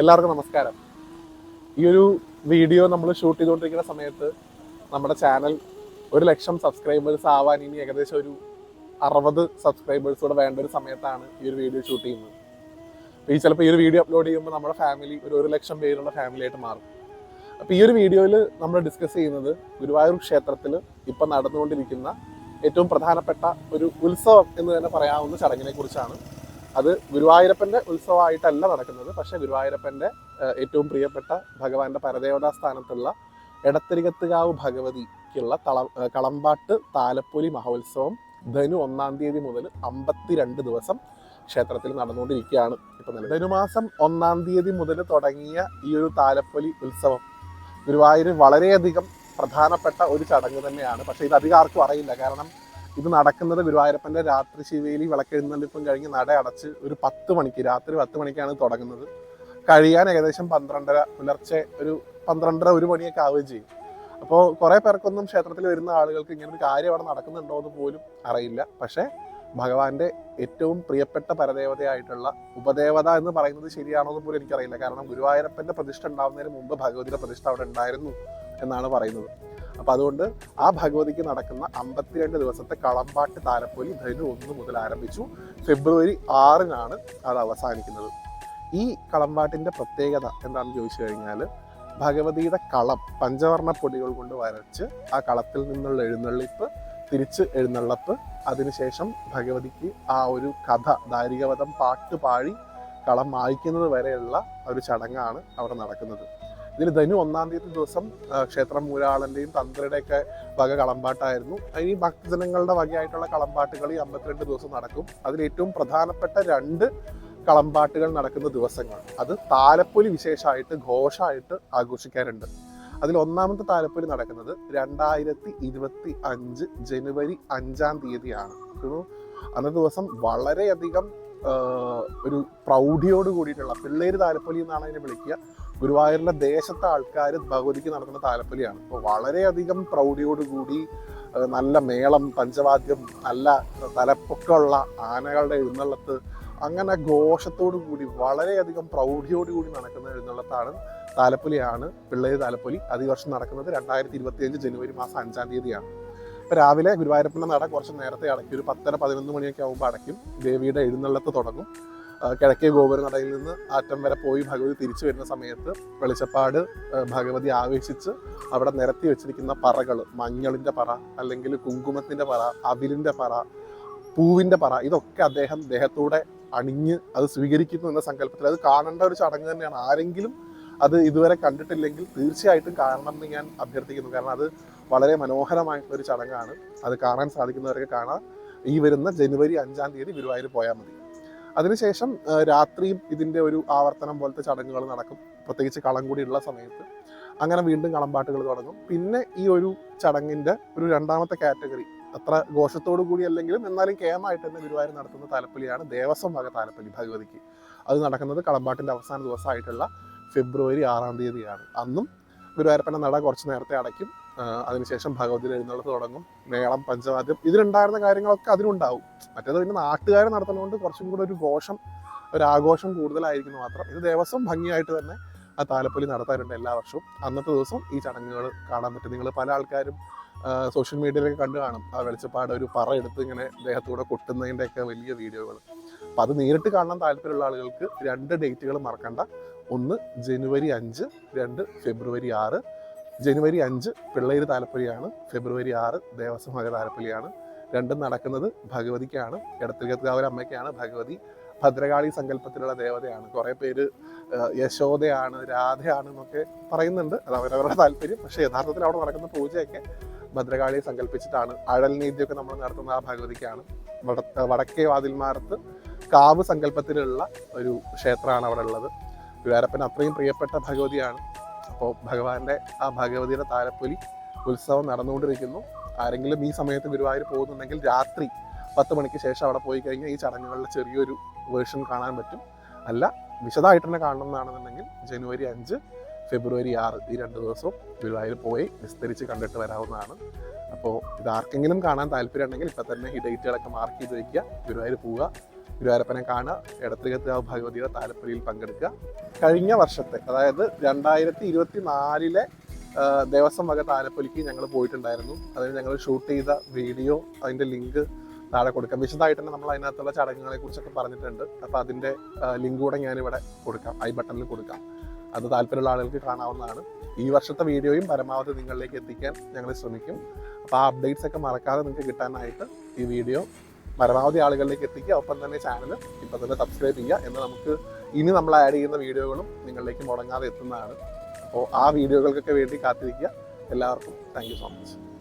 എല്ലാവർക്കും നമസ്കാരം. ഈ ഒരു വീഡിയോ നമ്മൾ ഷൂട്ട് ചെയ്തുകൊണ്ടിരിക്കുന്ന സമയത്ത് നമ്മുടെ ചാനൽ ഒരു ലക്ഷം സബ്സ്ക്രൈബേഴ്സ് ആവാൻ ഇനി ഏകദേശം ഒരു അറുപത് സബ്സ്ക്രൈബേഴ്സ് കൂടെ വേണ്ട ഒരു സമയത്താണ് ഈ ഒരു വീഡിയോ ഷൂട്ട് ചെയ്യുന്നത്. ഈ ചിലപ്പോൾ ഈ ഒരു വീഡിയോ അപ്ലോഡ് ചെയ്യുമ്പോൾ നമ്മുടെ ഫാമിലി ഒരു ഒരു ലക്ഷം പേരുള്ള ഫാമിലിയായിട്ട് മാറും. അപ്പോൾ ഈ ഒരു വീഡിയോയിൽ നമ്മൾ ഡിസ്കസ് ചെയ്യുന്നത് ഗുരുവായൂർ ക്ഷേത്രത്തിൽ ഇപ്പം നടന്നുകൊണ്ടിരിക്കുന്ന ഏറ്റവും പ്രധാനപ്പെട്ട ഒരു ഉത്സവം എന്ന് തന്നെ പറയാവുന്ന ചടങ്ങിനെ കുറിച്ചാണ്. അത് ഗുരുവായൂരപ്പന്റെ ഉത്സവമായിട്ടല്ല നടക്കുന്നത്. പക്ഷെ ഗുരുവായൂരപ്പന്റെ ഏറ്റവും പ്രിയപ്പെട്ട ഭഗവാന്റെ പരദേവതാ സ്ഥാനത്തുള്ള എടത്തിരികത്തുകാവ് ഭഗവതിക്കുള്ള തള കളമ്പാട്ട് താലപ്പൊലി മഹോത്സവം ധനു ഒന്നാം തീയതി മുതൽ അമ്പത്തിരണ്ട് ദിവസം ക്ഷേത്രത്തിൽ നടന്നുകൊണ്ടിരിക്കുകയാണ്. ഇപ്പം നിലവിൽ ധനുമാസം ഒന്നാം തീയതി മുതൽ തുടങ്ങിയ ഈ ഒരു താലപ്പൊലി ഉത്സവം ഗുരുവായൂർ വളരെയധികം പ്രധാനപ്പെട്ട ഒരു ചടങ്ങ് തന്നെയാണ്. പക്ഷേ ഇത് അധികം ആർക്കും അറിയില്ല. കാരണം ഇത് നടക്കുന്നത് ഗുരുവായൂരപ്പന്റെ രാത്രി ശിവേലി വിളക്കെഴുന്നള്ളിപ്പം കഴിഞ്ഞ് നട അടച്ച് ഒരു പത്ത് മണിക്ക് രാത്രി പത്ത് മണിക്കാണ് തുടങ്ങുന്നത്. കഴിയാൻ ഏകദേശം പന്ത്രണ്ടര പുലർച്ചെ ഒരു പന്ത്രണ്ടര ഒരു മണിയൊക്കെ ആവുകയും ചെയ്യും. അപ്പോൾ കുറേ പേർക്കൊന്നും ക്ഷേത്രത്തിൽ വരുന്ന ആളുകൾക്ക് ഇങ്ങനെ ഒരു കാര്യം അവിടെ നടക്കുന്നുണ്ടോ എന്ന് പോലും അറിയില്ല. പക്ഷേ ഭഗവാന്റെ ഏറ്റവും പ്രിയപ്പെട്ട പരദേവതയായിട്ടുള്ള ഉപദേവത എന്ന് പറയുന്നത് ശരിയാണോ എന്ന് പോലും എനിക്കറിയില്ല. കാരണം ഗുരുവായൂരപ്പന്റെ പ്രതിഷ്ഠ ഉണ്ടാവുന്നതിന് മുമ്പ് ഭഗവതിയുടെ പ്രതിഷ്ഠ അവിടെ ഉണ്ടായിരുന്നു എന്നാണ് പറയുന്നത്. അപ്പൊ അതുകൊണ്ട് ആ ഭഗവതിക്ക് നടക്കുന്ന അമ്പത്തിരണ്ട് ദിവസത്തെ കളമ്പാട്ട് താലപ്പൊലി ധനു ഒന്ന് മുതൽ ആരംഭിച്ചു. ഫെബ്രുവരി ആറിനാണ് അത് അവസാനിക്കുന്നത്. ഈ കളമ്പാട്ടിന്റെ പ്രത്യേകത എന്താണെന്ന് ചോദിച്ചു കഴിഞ്ഞാൽ ഭഗവതിയുടെ കളം പഞ്ചവർണ പൊടികൾ കൊണ്ട് വരച്ച് ആ കളത്തിൽ നിന്നുള്ള എഴുന്നള്ളിപ്പ് തിരിച്ച് എഴുന്നള്ളപ്പ് അതിനുശേഷം ഭഗവതിക്ക് ആ ഒരു കഥ ദാരികവധം പാട്ട് പാടി കളം മായ്ക്കുന്നത് വരെയുള്ള ഒരു ചടങ്ങാണ് അവിടെ നടക്കുന്നത്. ഇതിൽ ധനു ഒന്നാം തീയതി ദിവസം ക്ഷേത്രം മൂരാളന്റെയും തന്ത്രയുടെയൊക്കെ വക കളമ്പാട്ടായിരുന്നു. ഇനി ഭക്തജനങ്ങളുടെ വകയായിട്ടുള്ള കളമ്പാട്ടുകൾ ഈ അമ്പത്തിരണ്ട് ദിവസം നടക്കും. അതിൽ ഏറ്റവും പ്രധാനപ്പെട്ട രണ്ട് കളമ്പാട്ടുകൾ നടക്കുന്ന ദിവസങ്ങൾ അത് താലപ്പൊലി വിശേഷമായിട്ട് ഘോഷമായിട്ട് ആഘോഷിക്കാറുണ്ട്. അതിൽ ഒന്നാമത്തെ താലപ്പൊലി നടക്കുന്നത് രണ്ടായിരത്തി ഇരുപത്തി അഞ്ച് ജനുവരി അഞ്ചാം തീയതിയാണ്. അന്നത്തെ ദിവസം വളരെയധികം ഒരു പ്രൗഢിയോട് കൂടിയിട്ടുള്ള പിള്ളേര് താലപ്പൊലി എന്നാണ് അതിനെ വിളിക്കുക. ഗുരുവായൂരിലെ ദേശത്തെ ആൾക്കാർ ഭഗവതിക്ക് നടത്തുന്ന താലപ്പൊലിയാണ്. അപ്പോൾ വളരെയധികം പ്രൗഢിയോടുകൂടി നല്ല മേളം പഞ്ചവാദ്യം നല്ല തലപ്പൊക്കമുള്ള ആനകളുടെ എഴുന്നള്ളത്ത് അങ്ങനെ ഘോഷത്തോടു കൂടി വളരെയധികം പ്രൗഢിയോടുകൂടി നടക്കുന്ന എഴുന്നള്ളത്താണ് താലപ്പൊലിയാണ് പിള്ളേര് താലപ്പൊലി. അത് ഈ വർഷം നടക്കുന്നത് രണ്ടായിരത്തി ഇരുപത്തി അഞ്ച് ജനുവരി മാസം അഞ്ചാം തീയതിയാണ്. ഇപ്പം രാവിലെ ഗുരുവായൂരപ്പന്റെ നട കുറച്ച് നേരത്തെ അടയ്ക്കും. ഒരു പത്തര പതിനൊന്ന് മണിയൊക്കെ ആകുമ്പോൾ അടയ്ക്കും. ദേവിയുടെ എഴുന്നള്ളത്ത് തുടങ്ങും. കിഴക്കേ ഗോപുര നടയിൽ നിന്ന് ആറ്റം വരെ പോയി ഭഗവതി തിരിച്ചു വരുന്ന സമയത്ത് വെളിച്ചപ്പാട് ഭഗവതി ആവേശിച്ച് അവിടെ നിരത്തി വെച്ചിരിക്കുന്ന പറകൾ മഞ്ഞളിന്റെ പറ അല്ലെങ്കിൽ കുങ്കുമത്തിന്റെ പറ അവിലിന്റെ പറ പൂവിന്റെ പറ ഇതൊക്കെ അദ്ദേഹം ദേഹത്തൂടെ അണിഞ്ഞ് അത് സ്വീകരിക്കുന്നു എന്ന സങ്കല്പത്തിൽ. അത് കാണേണ്ട ഒരു ചടങ്ങ് തന്നെയാണ്. ആരെങ്കിലും അത് ഇതുവരെ കണ്ടിട്ടില്ലെങ്കിൽ തീർച്ചയായിട്ടും കാണണം എന്ന് ഞാൻ അഭ്യർത്ഥിക്കുന്നു. കാരണം അത് വളരെ മനോഹരമായിട്ടുള്ള ഒരു ചടങ്ങാണ്. അത് കാണാൻ സാധിക്കുന്നവരൊക്കെ കാണാം. ഈ വരുന്ന ജനുവരി അഞ്ചാം തീയതി ഗുരുവായൂർ പോയാൽ മതി. അതിനുശേഷം രാത്രിയും ഇതിന്റെ ഒരു ആവർത്തനം പോലത്തെ ചടങ്ങുകൾ നടക്കും. പ്രത്യേകിച്ച് കളം കൂടിയുള്ള സമയത്ത്. അങ്ങനെ വീണ്ടും കളമ്പാട്ടുകൾ തുടങ്ങും. പിന്നെ ഈ ഒരു ചടങ്ങിന്റെ ഒരു രണ്ടാമത്തെ കാറ്റഗറി അത്ര ഘോഷത്തോടു കൂടി അല്ലെങ്കിലും എന്നാലും കേമായിട്ട് തന്നെ ഗുരുവായൂർ നടത്തുന്ന താലപ്പൊലിയാണ് ദേവസ്വം വക താലപ്പൊലി ഭഗവതിക്ക്. അത് നടക്കുന്നത് കളമ്പാട്ടിന്റെ അവസാന ദിവസമായിട്ടുള്ള ഫെബ്രുവരി ആറാം തീയതിയാണ്. അന്നും ഗുരുവായൂരപ്പന്റെ നട കുറച്ച് നേരത്തെ അടയ്ക്കും. അതിനുശേഷം ഭഗവതി എഴുന്നള്ളത്ത് തുടങ്ങും. മേളം പഞ്ചവാദ്യം ഇതിലുണ്ടായിരുന്ന കാര്യങ്ങളൊക്കെ അതിനുണ്ടാവും മറ്റേത് പിന്നെ നാട്ടുകാരെ നടത്തുന്നതുകൊണ്ട് കുറച്ചും കൂടെ ഒരു ഘോഷം ഒരു ആഘോഷം കൂടുതലായിരിക്കുന്നു മാത്രം. ഇത് ദേവസ്വം ഭംഗിയായിട്ട് തന്നെ ആ താലപ്പൊലി നടത്താറുണ്ട് എല്ലാ വർഷവും. അന്നത്തെ ദിവസം ഈ ചടങ്ങുകൾ കാണാൻ പറ്റും. നിങ്ങൾ പല ആൾക്കാരും സോഷ്യൽ മീഡിയയിലൊക്കെ കണ്ടു കാണും. ആ വെളിച്ചപ്പാട് ഒരു പറ എടുത്ത് ഇങ്ങനെ ദേഹത്തൂടെ കൊട്ടുന്നതിന്റെയൊക്കെ വലിയ വീഡിയോകൾ. അപ്പം അത് നേരിട്ട് കാണാൻ താല്പര്യമുള്ള ആളുകൾക്ക് രണ്ട് ഡേറ്റുകൾ മറക്കണ്ട. ഒന്ന് ജനുവരി അഞ്ച് രണ്ട് ഫെബ്രുവരി ആറ്. ജനുവരി അഞ്ച് പിള്ളേര് താലപ്പൊലിയാണ് ഫെബ്രുവരി ആറ് ദേവസ്വം മക താലപ്പൊലിയാണ്. രണ്ടും നടക്കുന്നത് ഭഗവതിക്കാണ് ഇടത്തിരികത്തുകാവൽ അമ്മയ്ക്കാണ് ഭഗവതി. ഭദ്രകാളി സങ്കല്പത്തിലുള്ള ദേവതയാണ്. കുറേ പേര് യശോദയാണ് രാധയാണ് എന്നൊക്കെ പറയുന്നുണ്ട്. അത് അവരവരുടെ താല്പര്യം. പക്ഷേ യഥാർത്ഥത്തിൽ അവിടെ നടക്കുന്ന പൂജയൊക്കെ ഭദ്രകാളിയെ സങ്കല്പിച്ചിട്ടാണ്. അഴൽ നീതിയൊക്കെ നമ്മൾ നടത്തുന്ന ആ ഭഗവതിക്കാണ്. വട- വടക്കേ വാതിൽമാർത്ത് കാവ് സങ്കല്പത്തിലുള്ള ഒരു ക്ഷേത്രമാണ് അവിടെ ഉള്ളത്. ഗുരുവായൂരപ്പൻ അത്രയും പ്രിയപ്പെട്ട ഭഗവതിയാണ്. അപ്പോൾ ഭഗവാന്റെ ആ ഭഗവതിയുടെ താലപ്പൊലി ഉത്സവം നടന്നുകൊണ്ടിരിക്കുന്നു. ആരെങ്കിലും ഈ സമയത്ത് ഗുരുവായൂർ പോകുന്നുണ്ടെങ്കിൽ രാത്രി പത്ത് മണിക്ക് ശേഷം അവിടെ പോയി കഴിഞ്ഞാൽ ഈ ചടങ്ങുകളുടെ ചെറിയൊരു വേർഷൻ കാണാൻ പറ്റും. അല്ല വിശദമായിട്ട് തന്നെ കാണണം എന്നാണെന്നുണ്ടെങ്കിൽ ജനുവരി അഞ്ച് ഫെബ്രുവരി ആറ് ഈ രണ്ട് ദിവസവും ഗുരുവായൂർ പോയി വിസ്തരിച്ച് കണ്ടിട്ട് വരാവുന്നതാണ്. അപ്പോൾ ഇത് ആർക്കെങ്കിലും കാണാൻ താല്പര്യം ഉണ്ടെങ്കിൽ ഇപ്പം തന്നെ ഈ ഡേറ്റുകളൊക്കെ മാർക്ക് ചെയ്ത് വയ്ക്കുക. ഗുരുവായൂർ പോവുക. ഗുരുവായൂരപ്പനെ കാണുക എടത്തിരികത്താവ് ഭഗവതിയുടെ താലപ്പൊലിയിൽ പങ്കെടുക്കുക. കഴിഞ്ഞ വർഷത്തെ അതായത് രണ്ടായിരത്തി ഇരുപത്തി നാലിലെ ദേവസ്വം വക താലപ്പൊലിക്ക് ഞങ്ങൾ പോയിട്ടുണ്ടായിരുന്നു. അതിന് ഞങ്ങൾ ഷൂട്ട് ചെയ്ത വീഡിയോ അതിന്റെ ലിങ്ക് താഴെ കൊടുക്കാം. വിശദമായിട്ട് തന്നെ നമ്മൾ അതിനകത്തുള്ള ചടങ്ങുകളെ കുറിച്ചൊക്കെ പറഞ്ഞിട്ടുണ്ട്. അപ്പോൾ അതിന്റെ ലിങ്ക് കൂടെ ഞാനിവിടെ കൊടുക്കാം. ഐ ബട്ടണിൽ കൊടുക്കാം. അത് താല്പര്യമുള്ള ആളുകൾക്ക് കാണാവുന്നതാണ്. ഈ വർഷത്തെ വീഡിയോയും പരമാവധി നിങ്ങളിലേക്ക് എത്തിക്കാൻ ഞങ്ങൾ ശ്രമിക്കും. അപ്പോൾ ആ അപ്ഡേറ്റ്സ് ഒക്കെ മറക്കാതെ നിങ്ങൾക്ക് കിട്ടാനായിട്ട് ഈ വീഡിയോ പരമാവധി ആളുകളിലേക്ക് എത്തിക്കുക. ഒപ്പം തന്നെ ചാനൽ ഇപ്പം തന്നെ സബ്സ്ക്രൈബ് ചെയ്യുക എന്ന് നമുക്ക് ഇനി നമ്മൾ ആഡ് ചെയ്യുന്ന വീഡിയോകളും നിങ്ങളിലേക്ക് മുടങ്ങാതെ എത്തുന്നതാണ്. അപ്പോൾ ആ വീഡിയോകൾക്കൊക്കെ വേണ്ടി കാത്തിരിക്കുക. എല്ലാവർക്കും താങ്ക് സോ മച്ച്